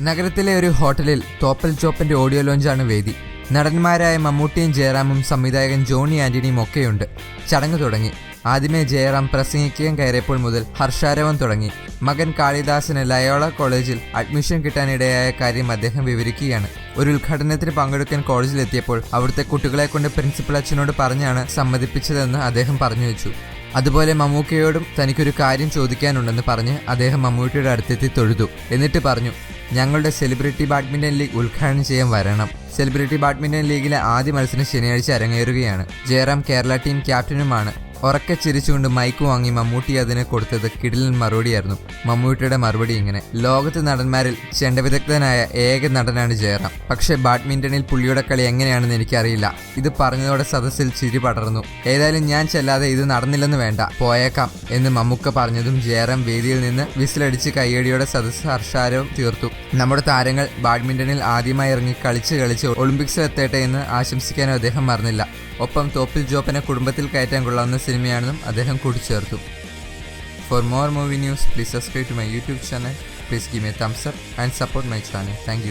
നഗരത്തിലെ ഒരു ഹോട്ടലിൽ തോപ്പൽ ചോപ്പന്റെ ഓഡിയോ ലോഞ്ചാണ് വേദി. നടന്മാരായ മമ്മൂട്ടിയും ജയറാമും സംവിധായകൻ ജോണി ആന്റണിയും ഒക്കെയുണ്ട്. ചടങ്ങ് തുടങ്ങി. ആദ്യമേ ജയറാം പ്രസംഗിക്കാൻ കയറിയപ്പോൾ മുതൽ ഹർഷാരവം തുടങ്ങി. മകൻ കാളിദാസിന് ലയോള കോളേജിൽ അഡ്മിഷൻ കിട്ടാനിടയായ കാര്യം അദ്ദേഹം വിവരിക്കുകയാണ്. ഒരു ഉദ്ഘാടനത്തിന് പങ്കെടുക്കാൻ കോളേജിലെത്തിയപ്പോൾ അവിടുത്തെ കുട്ടികളെ കൊണ്ട് പ്രിൻസിപ്പൽ അച്ഛനോട് പറഞ്ഞാണ് സമ്മതിപ്പിച്ചതെന്ന് അദ്ദേഹം പറഞ്ഞു വെച്ചു. അതുപോലെ മമ്മൂക്കയോടും തനിക്കൊരു കാര്യം ചോദിക്കാനുണ്ടെന്ന് പറഞ്ഞ് അദ്ദേഹം മമ്മൂട്ടിയുടെ അടുത്തെത്തി തൊഴുതു. എന്നിട്ട് പറഞ്ഞു ഞങ്ങളുടെ സെലിബ്രിറ്റി ബാഡ്മിന്റൺ ലീഗ് ഉദ്ഘാടനം ചെയ്യാൻ വരണം. സെലിബ്രിറ്റി ബാഡ്മിന്റൺ ലീഗിലെ ആദ്യ മത്സരം ശനിയാഴ്ച അരങ്ങേറുകയാണ്. ജയറാം കേരള ടീം ക്യാപ്റ്റനുമാണ്. ഉറക്കെ ചിരിച്ചുകൊണ്ട് മൈക്ക് വാങ്ങി മമ്മൂട്ടി അതിന് കൊടുത്തത് കിടിലൻ മറുപടിയായിരുന്നു. മമ്മൂട്ടിയുടെ മറുപടി ഇങ്ങനെ. ലോകത്ത് നടന്മാരിൽ ചെണ്ടവിദഗ്ധനായ ഏക നടനാണ് ജയറാം. പക്ഷേ ബാഡ്മിന്റണിൽ പുള്ളിയുടെ കളി എങ്ങനെയാണെന്ന് എനിക്കറിയില്ല. ഇത് പറഞ്ഞതോടെ സദസ്സിൽ ചിരി പടർന്നു. ഏതായാലും ഞാൻ ചെല്ലാതെ ഇത് നടന്നില്ലെന്ന് വേണ്ട. പോയേക്കാം എന്ന് മമ്മൂക്ക പറഞ്ഞതും ജയറാം വേദിയിൽ നിന്ന് വിസിലടിച്ച് കയ്യടിയോടെ സദസ്സ് ഹർഷാരവും തീർത്തു. നമ്മുടെ താരങ്ങൾ ബാഡ്മിന്റണിൽ ആദ്യമായി ഇറങ്ങി കളിച്ച് കളിച്ച് ഒളിമ്പിക്സിൽ എന്ന് ആശംസിക്കാനും അദ്ദേഹം മറന്നില്ല. ഒപ്പം തോപ്പിൽ ജോപ്പനെ കുടുംബത്തിൽ കയറ്റാൻ കൊള്ളാവുന്ന സിനിമയാണെന്നും അദ്ദേഹം കൂട്ടിച്ചേർത്തു. For more movie news please subscribe to my YouTube channel please give my thumbs up and support my channel thank